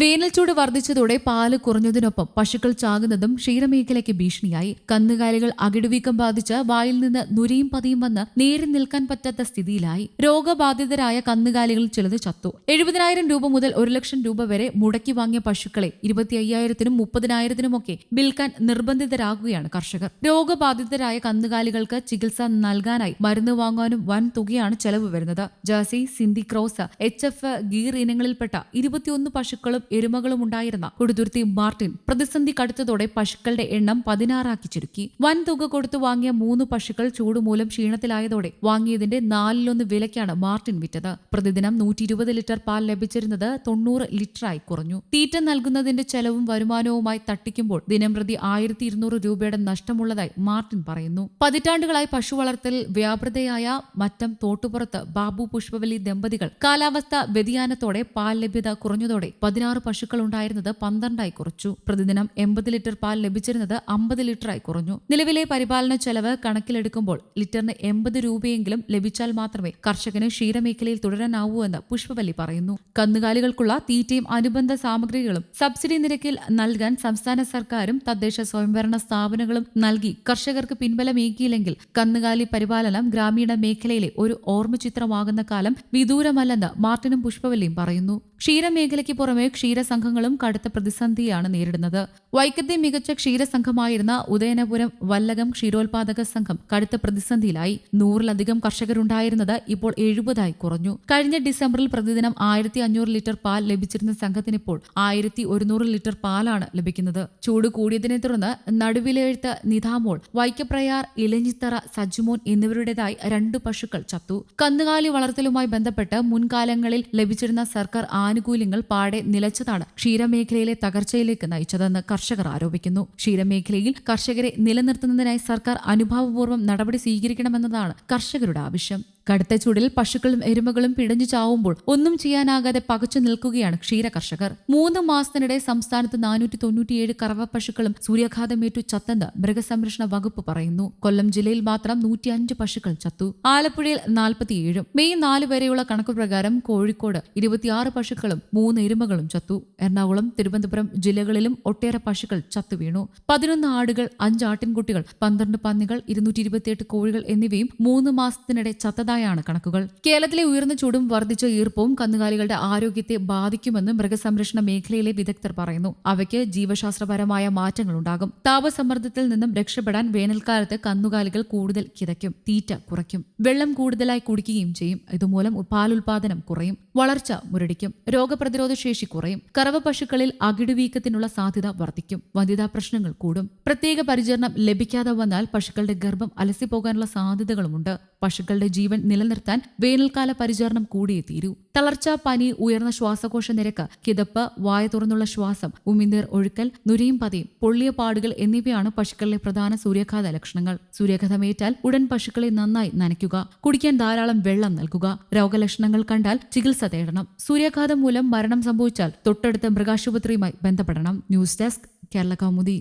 വേനൽച്ചൂട് വർദ്ധിച്ചതോടെ പാൽ കുറഞ്ഞതിനൊപ്പം പശുക്കൾ ചാകുന്നതും ക്ഷീരമേഖലയ്ക്ക് ഭീഷണിയായി. കന്നുകാലികൾ അകിടുവീക്കം ബാധിച്ച് വായിൽ നിന്ന് നുരയും പതിയും വന്ന് നേരി നിൽക്കാൻ പറ്റാത്ത സ്ഥിതിയിലായി. രോഗബാധിതരായ കന്നുകാലികൾ ചിലത് ചത്തു. എഴുപതിനായിരം രൂപ മുതൽ ഒരു ലക്ഷം രൂപ വരെ മുടക്കി വാങ്ങിയ പശുക്കളെ ഇരുപത്തി അയ്യായിരത്തിനും മുപ്പതിനായിരത്തിനുമൊക്കെ വിൽക്കാൻ നിർബന്ധിതരാകുകയാണ് കർഷകർ. രോഗബാധിതരായ കന്നുകാലികൾക്ക് ചികിത്സ നൽകാനായി മരുന്ന് വാങ്ങാനും വൻ തുകയാണ് ചെലവ് വരുന്നത്. Jersey Sindhi cross H F Gir ഇനങ്ങളിൽപ്പെട്ട ഇരുപത്തിയൊന്ന് പശുക്കളും എരുമകളും ഉണ്ടായിരുന്ന കൊടുതുരുത്തി മാർട്ടിൻ പ്രതിസന്ധി കടുത്തതോടെ പശുക്കളുടെ എണ്ണം പതിനാറാക്കി ചുരുക്കി. വൻ തുക കൊടുത്തു വാങ്ങിയ മൂന്ന് പശുക്കൾ ചൂടുമൂലം ക്ഷീണത്തിലായതോടെ വാങ്ങിയതിന്റെ നാലിലൊന്ന് വിലയ്ക്കാണ് മാർട്ടിൻ വിറ്റത്. പ്രതിദിനം നൂറ്റി ഇരുപത് ലിറ്റർ പാൽ ലഭിച്ചിരുന്നത് തൊണ്ണൂറ് ലിറ്ററായി കുറഞ്ഞു. തീറ്റ നൽകുന്നതിന്റെ ചെലവും വരുമാനവുമായി തട്ടിക്കുമ്പോൾ ദിനംപ്രതി ആയിരത്തി ഇരുന്നൂറ് രൂപയുടെ നഷ്ടമുള്ളതായി മാർട്ടിൻ പറയുന്നു. പതിറ്റാണ്ടുകളായി പശു വളർത്തൽ വ്യാപൃതയായ മറ്റം തോട്ടുപുറത്ത് ബാബു പുഷ്പവലി ദമ്പതികൾ കാലാവസ്ഥ വ്യതിയാനത്തോടെ പാൽ ലഭ്യത കുറഞ്ഞതോടെ പതിനാറ് പശുക്കൾ ഉണ്ടായിരുന്നത് പന്ത്രണ്ടായി കുറച്ചു. പ്രതിദിനം എൺപത് ലിറ്റർ പാൽ ലഭിച്ചിരുന്നത് അമ്പത് ലിറ്ററായി കുറഞ്ഞു. നിലവിലെ പരിപാലന ചെലവ് കണക്കിലെടുക്കുമ്പോൾ ലിറ്ററിന് എൺപത് രൂപയെങ്കിലും ലഭിച്ചാൽ മാത്രമേ കർഷകന് ക്ഷീരമേഖലയിൽ തുടരാനാവൂ എന്ന് പുഷ്പവല്ലി പറയുന്നു. കന്നുകാലികൾക്കുള്ള തീറ്റയും അനുബന്ധ സാമഗ്രികളും സബ്സിഡി നിരക്കിൽ നൽകാൻ സംസ്ഥാന സർക്കാരും തദ്ദേശ സ്വയംഭരണ സ്ഥാപനങ്ങളും നൽകി. കർഷകർക്ക് പിൻബലമേകിയില്ലെങ്കിൽ കന്നുകാലി പരിപാലനം ഗ്രാമീണ മേഖലയിലെ ഒരു ഓർമ്മചിത്രമാകുന്ന കാലം വിദൂരമല്ലെന്ന് മാർട്ടിനും പുഷ്പവല്ലിയും പറയുന്നു. ക്ഷീരമേഖലയ്ക്ക് പുറമെ ക്ഷീരസംഘങ്ങളും കടുത്ത പ്രതിസന്ധിയാണ് നേരിടുന്നത്. വൈക്കത്തെ മികച്ച ക്ഷീരസംഘമായിരുന്ന ഉദയനപുരം വല്ലകം ക്ഷീരോത്പാദക സംഘം കടുത്ത പ്രതിസന്ധിയിലായി. നൂറിലധികം കർഷകരുണ്ടായിരുന്നത് ഇപ്പോൾ എഴുപതായി കുറഞ്ഞു. കഴിഞ്ഞ ഡിസംബറിൽ പ്രതിദിനം ആയിരത്തി അഞ്ഞൂറ് ലിറ്റർ പാൽ ലഭിച്ചിരുന്ന സംഘത്തിനിപ്പോൾ ആയിരത്തി ഒരുന്നൂറ് ലിറ്റർ പാലാണ് ലഭിക്കുന്നത്. ചൂട് കൂടിയതിനെ തുടർന്ന് നടുവിലെഴുത്ത് നിധാമോൾ വൈക്കപ്രയാർ ഇലഞ്ഞിത്തറ സജ്ജുമോൻ എന്നിവരുടേതായി രണ്ട് പശുക്കൾ ചത്തു. കന്നുകാലി വളർത്തലുമായി ബന്ധപ്പെട്ട് മുൻകാലങ്ങളിൽ ലഭിച്ചിരുന്ന സർക്കാർ ആനുകൂല്യങ്ങൾ പാടെ നിലച്ചതാണ് ക്ഷീരമേഖലയിലെ തകർച്ചയിലേക്ക് നയിച്ചതെന്ന് കർഷകർ ആരോപിക്കുന്നു. ക്ഷീരമേഖലയിൽ കർഷകരെ നിലനിർത്തുന്നതിനായി സർക്കാർ അനുഭാവപൂർവം നടപടി സ്വീകരിക്കണമെന്നതാണ് കർഷകരുടെ ആവശ്യം. കടുത്ത ചൂടിൽ പശുക്കളും എരുമകളും പിടഞ്ഞു ചാവുമ്പോൾ ഒന്നും ചെയ്യാനാകാതെ പകച്ചു നിൽക്കുകയാണ് ക്ഷീര കർഷകർ മൂന്ന് മാസത്തിനിടെ സംസ്ഥാനത്ത് നാനൂറ്റി തൊണ്ണൂറ്റിയേഴ് കറവ പശുക്കളും സൂര്യാഘാതമേറ്റു ചത്തെന്ന് മൃഗസംരക്ഷണ വകുപ്പ് പറയുന്നു. കൊല്ലം ജില്ലയിൽ മാത്രം നൂറ്റിയഞ്ച് പശുക്കൾ ചത്തു. ആലപ്പുഴയിൽ നാൽപ്പത്തിയേഴും. മെയ് നാല് വരെയുള്ള കണക്ക് പ്രകാരം കോഴിക്കോട് ഇരുപത്തിയാറ് പശുക്കളും മൂന്ന് എരുമകളും ചത്തു. എറണാകുളം തിരുവനന്തപുരം ജില്ലകളിലും ഒട്ടേറെ പശുക്കൾ ചത്തു വീണു. പതിനൊന്ന് ആടുകൾ അഞ്ച് ആട്ടിൻകുട്ടികൾ പന്ത്രണ്ട് പന്നികൾ ഇരുന്നൂറ്റി കോഴികൾ എന്നിവയും മൂന്ന് മാസത്തിനിടെ ചത്തതായാണ് കണക്കുകൾ. കേരളത്തിലെ ഉയർന്ന ചൂടും വർദ്ധിച്ച ഈർപ്പവും കന്നുകാലികളുടെ ആരോഗ്യത്തെ ബാധിക്കുമെന്ന് മൃഗസംരക്ഷണ മേഖലയിലെ വിദഗ്ധർ പറയുന്നു. അവയ്ക്ക് ജീവശാസ്ത്രപരമായ മാറ്റങ്ങൾ ഉണ്ടാകും താപസമ്മർദ്ദത്തിൽ നിന്നും രക്ഷപ്പെടാൻ വേനൽക്കാലത്ത് കന്നുകാലികൾ കൂടുതൽ കിതയ്ക്കും തീറ്റ കുറയ്ക്കും. വെള്ളം കൂടുതലായി കുടിക്കുകയും ചെയ്യും. ഇതുമൂലം പാലുൽപാദനം കുറയും വളർച്ച മുരടിക്കും രോഗപ്രതിരോധ ശേഷി കുറയും കറവ പശുക്കളിൽ അകിടുവീക്കത്തിനുള്ള സാധ്യത വർദ്ധിക്കും വനിതാ പ്രശ്നങ്ങൾ കൂടും. പ്രത്യേക പരിചരണം ലഭിക്കാതെ വന്നാൽ പശുക്കളുടെ ഗർഭം അലസിപ്പോകാനുള്ള സാധ്യതകളുമുണ്ട്. പശുക്കളുടെ ജീവൻ നിലനിർത്താൻ വേനൽക്കാല പരിചരണം കൂടിയേ തീരൂ തളർച്ച പനി ഉയർന്ന ശ്വാസകോശ നിരക്ക് കിതപ്പ് വായ തുറന്നുള്ള ശ്വാസം ഉമിനീർ ഒഴുക്കൽ നുരയും പതയും പൊള്ളിയ പാടുകൾ എന്നിവയാണ് പശുക്കളിലെ പ്രധാന സൂര്യാഘാത ലക്ഷണങ്ങൾ. സൂര്യാഘാതമേറ്റാൽ ഉടൻ പശുക്കളെ നന്നായി നനയ്ക്കുക കുടിക്കാൻ ധാരാളം വെള്ളം നൽകുക രോഗലക്ഷണങ്ങൾ കണ്ടാൽ ചികിത്സ തേടണം. സൂര്യാഘാതം മൂലം മരണം സംഭവിച്ചാൽ തൊട്ടടുത്ത മൃഗാശുപത്രിയുമായി ബന്ധപ്പെടണം. News desk Kerala Kaumudi.